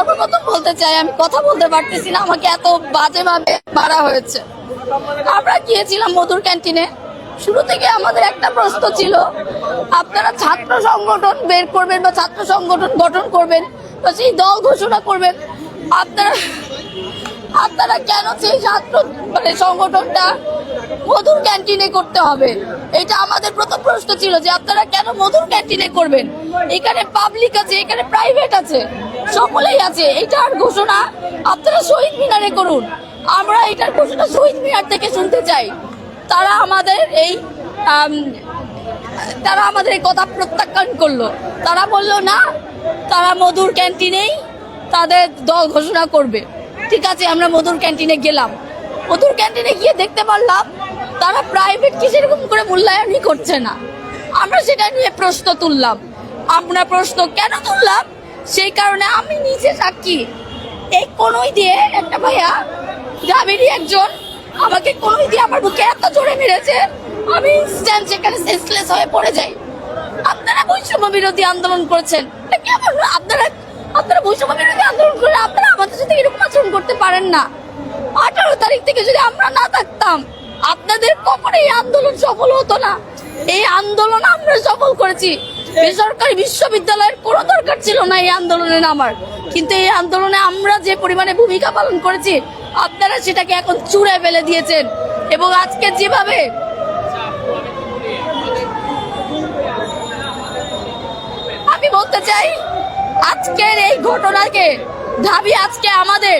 সর্বপ্রথম বলতে চাই, আমি কথা বলতে পারতেছি না, আমাকে এত বাজেভাবে মারা হয়েছে। আমরা গিয়েছিলাম মধুর ক্যান্টিনে। শুরু থেকে আমাদের একটা প্রশ্ন ছিল, আপনারা ছাত্র সংগঠন বের করবেন বা ছাত্র সংগঠন গঠন করবেন বা সেই দল ঘোষণা করবেন। আপনারা আপনারা কেন সেই ছাত্র মানে সংগঠনটা মধুর ক্যান্টিনে করতে হবে? এটা আমাদের প্রথম প্রশ্ন ছিল যে আপনারা কেন মধুর ক্যান্টিনে করবেন? এখানে পাবলিক আছে, এখানে প্রাইভেট আছে। সকলেই আছে এটার ঘোষণা আপনারা শহীদ মিনারে করুন। আমরা এটার ঘোষণা শহীদ মিনার থেকে শুনতে চাই। তারা আমাদের এই তারা আমাদের এই কথা প্রত্যাখ্যান করল। তারা বলল, না, তারা মধুর ক্যান্টিনেই তাদের দল ঘোষণা করবে। ঠিক আছে, আমরা মধুর ক্যান্টিনে গেলাম। মধুর ক্যান্টিনে গিয়ে দেখতে পারলাম, তারা প্রাইভেট কি সেরকম করে মূল্যায়নই করছে না। আমরা সেটা নিয়ে প্রশ্ন তুললাম। আমরা প্রশ্ন কেন তুললাম? সেই কারণে আমি নিজে সাক্ষী। এই কোনোই দিয়ে একটা ভাইয়া গ্রামেরই একজন, আমাকে কোনোই দিয়ে আমার বুকে এত জোরে মেরেছে, আমি ইনস্ট্যান্ট সেখানে সেন্সলেস হয়ে পড়ে যাই। আপনারা বৈষম্য বিরোধী আন্দোলন করেছেন। কেমন আপনারা আপনারা বৈষম্য বিরোধী আন্দোলন করে আপনারা আমাদের সাথে এরকম আচরণ করতে পারেন না। আঠারো তারিখ থেকে যদি আমরা না থাকতাম, আপনাদের কখনো এই আন্দোলন সফল হতো না। এই আন্দোলন আমরা সফল করেছি। বেসরকারি বিশ্ববিদ্যালয়ের কোনো দরকার ছিল না এই আন্দোলনে নামার। কিন্তু এই আন্দোলনে আমরা যে পরিমাণে ভূমিকা পালন করেছি, আপনারা সেটাকে এখন চূড়ে ফেলে দিয়েছেন। এবং আজকে যেভাবে আমি বলতে চাই, আজকের এই ঘটনাকে ঢাবি আজকে আমাদের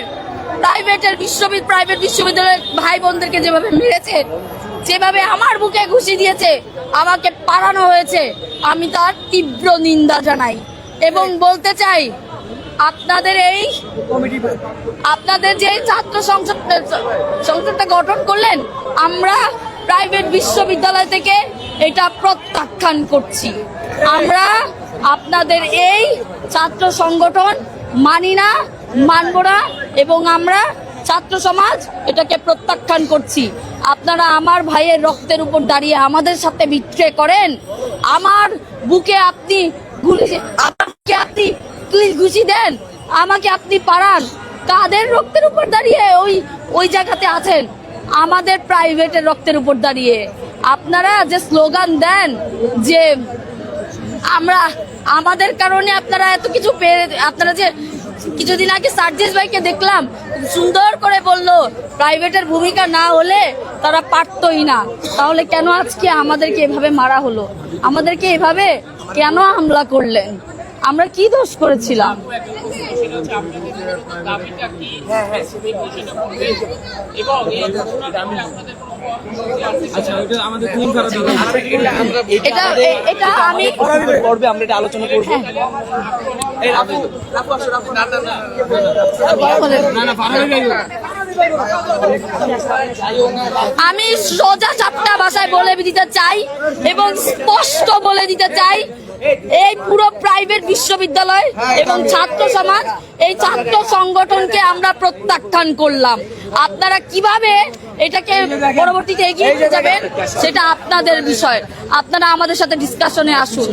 প্রাইভেটের বিশ্ববিদ্যালয় প্রাইভেট বিশ্ববিদ্যালয়ের ভাই বোনদেরকে যেভাবে মেরেছে, যেভাবে আমার বুকে ঘুষি দিয়েছে আমাকে পাড়ানো হয়েছে। আমি তার তীব্র নিন্দা জানাই এবং বলতে চাই, আপনাদের এই আপনাদের যে ছাত্র সংসদ সংসদটা গঠন করলেন, আমরা প্রাইভেট বিশ্ববিদ্যালয় থেকে এটা প্রত্যাখ্যান করছি। আমরা আপনাদের এই ছাত্র সংগঠন মানি না, মানব না এবং আমরা ছাত্র সমাজ, এটাকে প্রত্যাখ্যান করছি। আপনারা আমার ভাইয়ের রক্তের উপর দাঁড়িয়ে আমাদের সাথে বিক্রে করেন। আমার বুকে আপনি আমাকে আপনি ঘুষি দেন, আমাকে আপনি পারান কাদের রক্তের উপর দাঁড়িয়ে ওই ওই জায়গাতে আছেন? আমাদের প্রাইভেটের রক্তের উপর দাঁড়িয়ে। আপনারা যে স্লোগান দেন যে আমরা, আমাদের কারণে আপনারা এত কিছু পেয়ে, আপনারা যে কিছুদিন আগে সার্জিস ভাইকে দেখলাম, সুন্দর করে বলল প্রাইভেটের ভূমিকা না হলে তারা পারতই না। তাহলে কেন আজকে আমাদেরকে এভাবে মারা হলো? আমাদেরকে এভাবে কেন হামলা করলেন? আমরা কি দোষ করেছিলাম? আচ্ছা ওটা আমাদের কোন এটা এটা আমি পর্বে আমরা এটা আলোচনা করব। না না আমি সোজা চাপটা ভাষায় বলে দিতে চাই এবং স্পষ্ট বলে দিতে চাই এই পুরো প্রাইভেট বিশ্ববিদ্যালয় এবং ছাত্র সমাজ, এই ছাত্র সংগঠনকে আমরা প্রত্যাখ্যান করলাম। আপনারা কীভাবে এটাকে পরবর্তীতে এগিয়ে নিয়ে যাবেন, সেটা আপনাদের বিষয়। আপনারা আমাদের সাথে ডিসকাশনে আসুন।